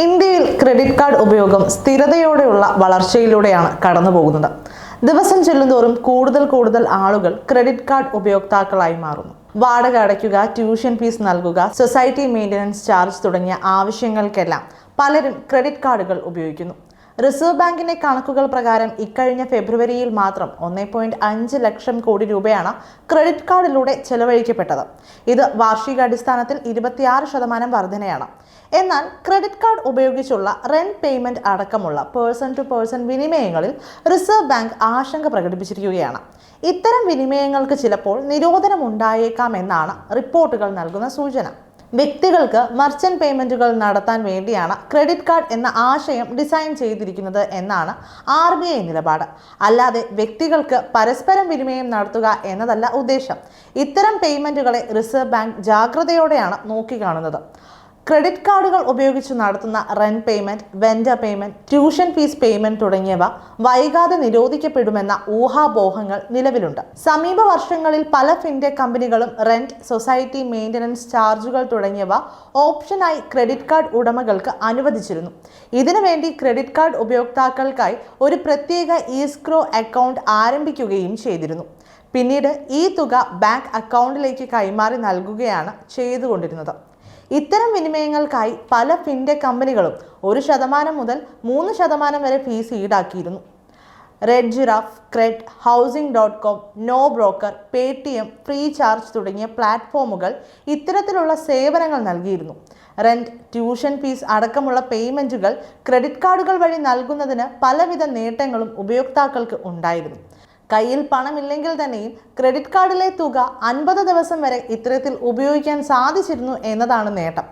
ഇന്ത്യയിൽ credit card ഉപയോഗം സ്ഥിരതയോടെയുള്ള വളർച്ചയിലൂടെയാണ് കടന്നുപോകുന്നത്. ദിവസം ചെല്ലുന്തോറും കൂടുതൽ കൂടുതൽ ആളുകൾ ക്രെഡിറ്റ് കാർഡ് ഉപയോക്താക്കളായി മാറുന്നു. വാടക അടയ്ക്കുക ട്യൂഷൻ ഫീസ് നൽകുക സൊസൈറ്റി മെയിന്റനൻസ് ചാർജ് തുടങ്ങിയ ആവശ്യങ്ങൾക്കെല്ലാം പലരും ക്രെഡിറ്റ് കാർഡുകൾ ഉപയോഗിക്കുന്നു. റിസർവ് ബാങ്കിന്റെ കണക്കുകൾ പ്രകാരം ഇക്കഴിഞ്ഞ ഫെബ്രുവരിയിൽ മാത്രം ഒന്നേ പോയിന്റ് അഞ്ച് ലക്ഷം കോടി രൂപയാണ് ക്രെഡിറ്റ് കാർഡിലൂടെ ചെലവഴിക്കപ്പെട്ടത്. ഇത് വാർഷികാടിസ്ഥാനത്തിൽ ഇരുപത്തിയാറ് ശതമാനം വർധനയാണ്. എന്നാൽ ക്രെഡിറ്റ് കാർഡ് ഉപയോഗിച്ചുള്ള റെന്റ് പേയ്മെന്റ് അടക്കമുള്ള പേഴ്സൺ ടു പേഴ്സൺ വിനിമയങ്ങളിൽ റിസർവ് ബാങ്ക് ആശങ്ക പ്രകടിപ്പിച്ചിരിക്കുകയാണ്. ഇത്തരം വിനിമയങ്ങൾക്ക് ചിലപ്പോൾ നിരോധനം ഉണ്ടായേക്കാം എന്നാണ് റിപ്പോർട്ടുകൾ നൽകുന്ന സൂചന. വ്യക്തികൾക്ക് മർച്ചന്റ് പേയ്മെന്റുകൾ നടത്താൻ വേണ്ടിയാണ് ക്രെഡിറ്റ് കാർഡ് എന്ന ആശയം ഡിസൈൻ ചെയ്തിരിക്കുന്നത് എന്നാണ് ആർ ബി ഐ നിലപാട്. അല്ലാതെ വ്യക്തികൾക്ക് പരസ്പരം വിനിമയം നടത്തുക എന്നതല്ല ഉദ്ദേശം. ഇത്തരം പേയ്മെന്റുകളെ റിസർവ് ബാങ്ക് ജാഗ്രതയോടെയാണ് നോക്കിക്കാണുന്നത്. ക്രെഡിറ്റ് കാർഡുകൾ ഉപയോഗിച്ച് നടത്തുന്ന rent payment vendor payment tuition fees payment തുടങ്ങിയവ വൈകാതെ നിരോധിക്കപ്പെടുമെന്ന ഊഹാപോഹങ്ങൾ നിലവിലുണ്ട്. സമീപ വർഷങ്ങളിൽ പല ഫിൻടെക് കമ്പനികളും റെന്റ് സൊസൈറ്റി മെയിന്റനൻസ് ചാർജുകൾ തുടങ്ങിയവ ഓപ്ഷനായി ക്രെഡിറ്റ് കാർഡ് ഉടമകൾക്ക് അനുവദിച്ചിരുന്നു. ഇതിനുവേണ്ടി ക്രെഡിറ്റ് കാർഡ് ഉപയോക്താക്കൾക്കായി ഒരു പ്രത്യേക ഈസ്ക്രോ അക്കൗണ്ട് ആരംഭിക്കുകയും ചെയ്തിരുന്നു. പിന്നീട് ഈ തുക ബാങ്ക് അക്കൗണ്ടിലേക്ക് കൈമാറി നൽകുകയാണ് ചെയ്തുകൊണ്ടിരുന്നത്. ഇത്തരം വിനിമയങ്ങൾക്കായി പല ഫിൻടെക് കമ്പനികളും ഒരു ശതമാനം മുതൽ മൂന്ന് ശതമാനം വരെ fees ഈടാക്കിയിരുന്നു. Red Giraffe Cred Housing dot com NoBroker Paytm Freecharge തുടങ്ങിയ പ്ലാറ്റ്ഫോമുകൾ ഇത്തരത്തിലുള്ള സേവനങ്ങൾ നൽകിയിരുന്നു. റെന്റ് ട്യൂഷൻ ഫീസ് അടക്കമുള്ള പേയ്മെന്റുകൾ ക്രെഡിറ്റ് കാർഡുകൾ വഴി നൽകുന്നതിന് പലവിധ നേട്ടങ്ങളും ഉപയോക്താക്കൾക്ക് ഉണ്ടായിരുന്നു. കയ്യിൽ പണമില്ലെങ്കിൽ തന്നെയും ക്രെഡിറ്റ് കാർഡിലെ തുക അൻപത് ദിവസം വരെ ഇത്തരത്തിൽ ഉപയോഗിക്കാൻ സാധിച്ചിരുന്നു എന്നതാണ് നേട്ടം.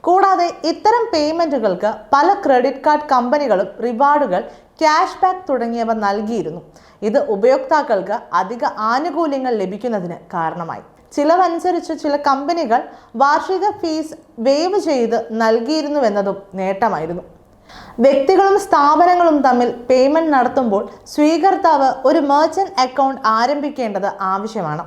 കൂടാതെ ഇത്തരം പേയ്മെന്റുകൾക്ക് പല ക്രെഡിറ്റ് കാർഡ് കമ്പനികളും റിവാർഡുകൾ ക്യാഷ് ബാക്ക് തുടങ്ങിയവ നൽകിയിരുന്നു. ഇത് ഉപയോക്താക്കൾക്ക് അധിക ആനുകൂല്യങ്ങൾ ലഭിക്കുന്നതിന് കാരണമായി. ചിലവനുസരിച്ച് ചില കമ്പനികൾ വാർഷിക ഫീസ് വേവ് ചെയ്ത് നൽകിയിരുന്നുവെന്നതും നേട്ടമായിരുന്നു. വ്യക്തികളും സ്ഥാപനങ്ങളും തമ്മിൽ പേയ്മെന്റ് നടത്തുമ്പോൾ സ്വീകർത്താവ് ഒരു മെർച്ചന്റ് അക്കൗണ്ട് ആരംഭിക്കേണ്ടത് ആവശ്യമാണ്.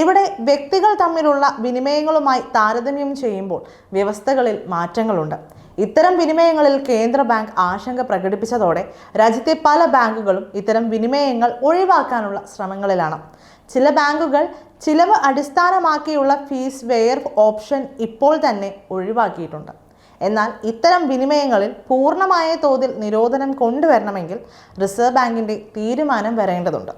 ഇവിടെ വ്യക്തികൾ തമ്മിലുള്ള വിനിമയങ്ങളുമായി താരതമ്യം ചെയ്യുമ്പോൾ വ്യവസ്ഥകളിൽ മാറ്റങ്ങളുണ്ട്. ഇത്തരം വിനിമയങ്ങളിൽ കേന്ദ്ര ബാങ്ക് ആശങ്ക പ്രകടിപ്പിച്ചതോടെ രാജ്യത്തെ പല ബാങ്കുകളും ഇത്തരം വിനിമയങ്ങൾ ഒഴിവാക്കാനുള്ള ശ്രമങ്ങളിലാണ്. ചില ബാങ്കുകൾ ചിലവ് അടിസ്ഥാനമാക്കിയുള്ള ഫീസ് വെയർ ഓപ്ഷൻ ഇപ്പോൾ തന്നെ ഒഴിവാക്കിയിട്ടുണ്ട്. എന്നാൽ ഇത്തരം വിനിമയങ്ങളിൽ പൂർണമായ തോതിൽ നിരോധനം കൊണ്ടുവരണമെങ്കിൽ റിസർവ് ബാങ്കിന്റെ തീരുമാനം വരേണ്ടതുണ്ട്.